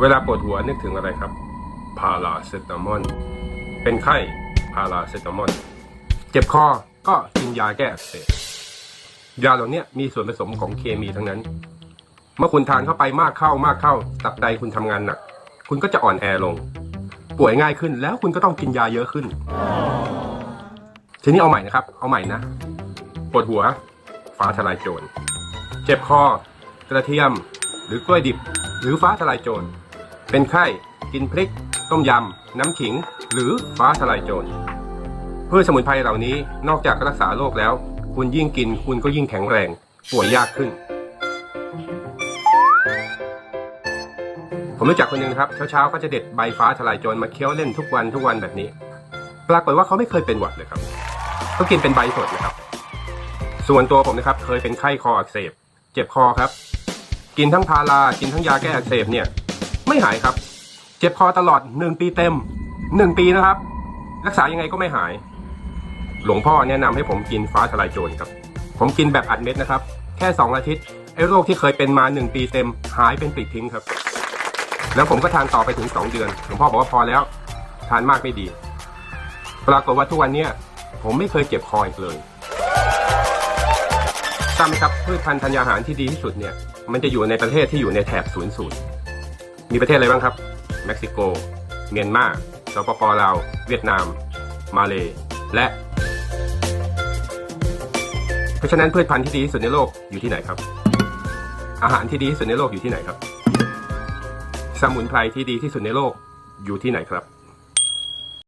เวลาปวดหัวนึกถึงอะไรครับ พาราเซตามอล เป็นไข้ พาราเซตามอล เจ็บคอ ก็กินยาแก้อักเสบ ยาเหล่านี้มีส่วนผสมของเคมีทั้งนั้น เมื่อคุณทานเข้าไปมากเข้ามากเข้า ตับใดคุณทำงานหนัก คุณก็จะอ่อนแอลง ป่วยง่ายขึ้น แล้วคุณก็ต้องกินยาเยอะขึ้น ทีนี้เอาใหม่นะครับ เอาใหม่นะ ปวดหัว ฟ้าทลายโจร เจ็บคอ กระเทียม หรือกล้วยดิบ หรือฟ้าทลายโจร เป็นไข้ กินพริก ต้มยำ น้ำขิง หรือฟ้าทลายโจรพืชสมุนไพรเหล่านี้นอกจากรักษาโรคแล้ว คุณยิ่งกินคุณก็ยิ่งแข็งแรง ป่วยยากขึ้น ผมรู้จักคนหนึ่งนะครับ เช้าๆก็จะเด็ดใบฟ้าทลายโจรมาเคี้ยวเล่นทุกวันทุกวันแบบนี้ ปรากฏว่าเขาไม่เคยเป็นหวัดเลยครับเขากินเป็นใบสดนะครับ ส่วนตัวผมนะครับ เคยเป็นไข้คออักเสบ เจ็บคอครับ กินทั้งพารา กินทั้งยาแก้อักเสบเนี่ย ไม่หายครับ เจ็บคอตลอดหนึ่งปีเต็มหนึ่งปีนะครับ รักษายังไงก็ไม่หาย หลวงพ่อแนะนำให้ผมกินฟ้าทลายโจรครับ ผมกินแบบอัดเม็ดนะครับ แค่สองอาทิตย์ไอ้โรคที่เคยเป็นมาหนึ่งปีเต็ม หายเป็นปลิดทิ้งครับ แล้วผมก็ทานต่อไปถึงสองเดือนหลวงพ่อบอกว่าพอแล้ว ทานมากไม่ดี ปรากฏว่าทุกวันเนี้ยผมไม่เคยเจ็บคออีกเลยทราบไหมครับพืชพันธุ์ธัญญาหารที่ดีที่สุดเนี่ย มันจะอยู่ในประเทศที่อยู่ในแถบศูนย์สูตร มีประเทศอะไรบ้างครับ เม็กซิโก เมียนมาสปปลาว เวียดนาม มาเลและ เพราะฉะนั้นพืชพันธุ์ที่ดีที่สุดในโลกอยู่ที่ไหนครับ อาหารที่ดีที่สุดในโลกอยู่ที่ไหนครับ สมุนไพรที่ดีที่สุดในโลกอยู่ที่ไหนครับ